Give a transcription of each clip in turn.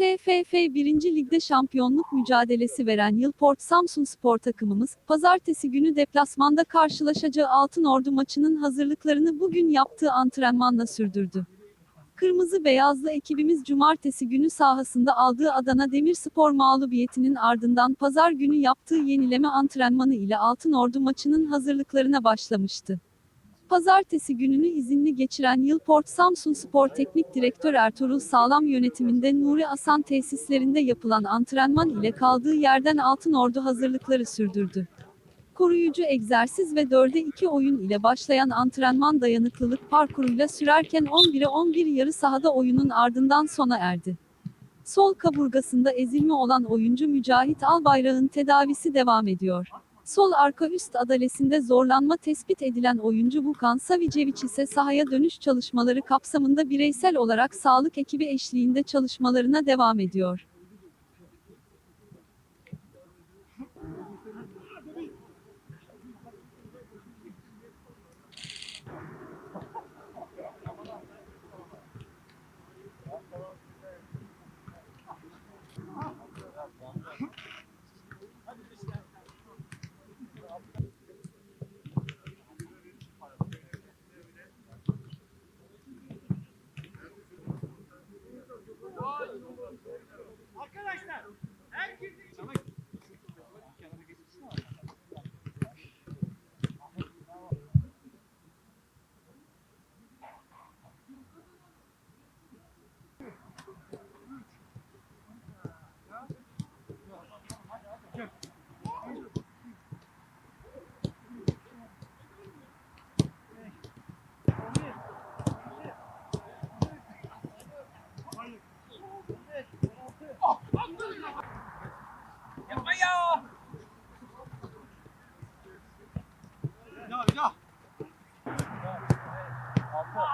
TFF 1. Lig'de şampiyonluk mücadelesi veren Yılport Samsun Spor takımımız, pazartesi günü deplasmanda karşılaşacağı Altınordu maçının hazırlıklarını bugün yaptığı antrenmanla sürdürdü. Kırmızı beyazlı ekibimiz cumartesi günü sahasında aldığı Adana Demirspor mağlubiyetinin ardından pazar günü yaptığı yenileme antrenmanı ile Altınordu maçının hazırlıklarına başlamıştı. Pazartesi gününü izinli geçiren Yılport Samsun Spor Teknik Direktör Ertuğrul Sağlam yönetiminde Nuri Asan tesislerinde yapılan antrenman ile kaldığı yerden Altınordu hazırlıkları sürdürdü. Koruyucu egzersiz ve 4'e 2 oyun ile başlayan antrenman dayanıklılık parkuruyla sürerken 11'e 11 yarı sahada oyunun ardından sona erdi. Sol kaburgasında ezilme olan oyuncu Mücahit Albayrak'ın tedavisi devam ediyor. Sol arka üst adalesinde zorlanma tespit edilen oyuncu Vukan Savicevic ise sahaya dönüş çalışmaları kapsamında bireysel olarak sağlık ekibi eşliğinde çalışmalarına devam ediyor. Arkadaşlar herkesin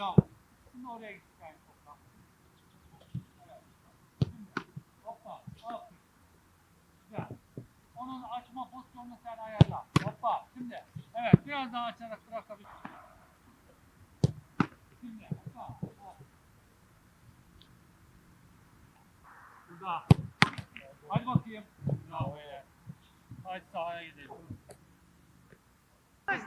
Bravo. Şimdi oraya git. Yani topla. Evet. Şimdi. Hoppa. Aferin. Güzel. Onun açma pozisyonunu sen ayarla. Hoppa. Şimdi. Evet. Biraz daha açarak bırakabilirsin. Şimdi. Hoppa. Burada. Hadi bakayım. Bravo beyler. Hadi sahaya gidelim. Evet.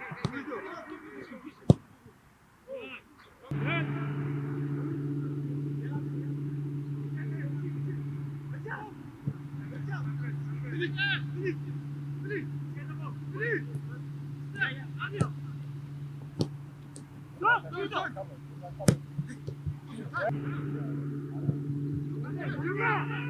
Yeah!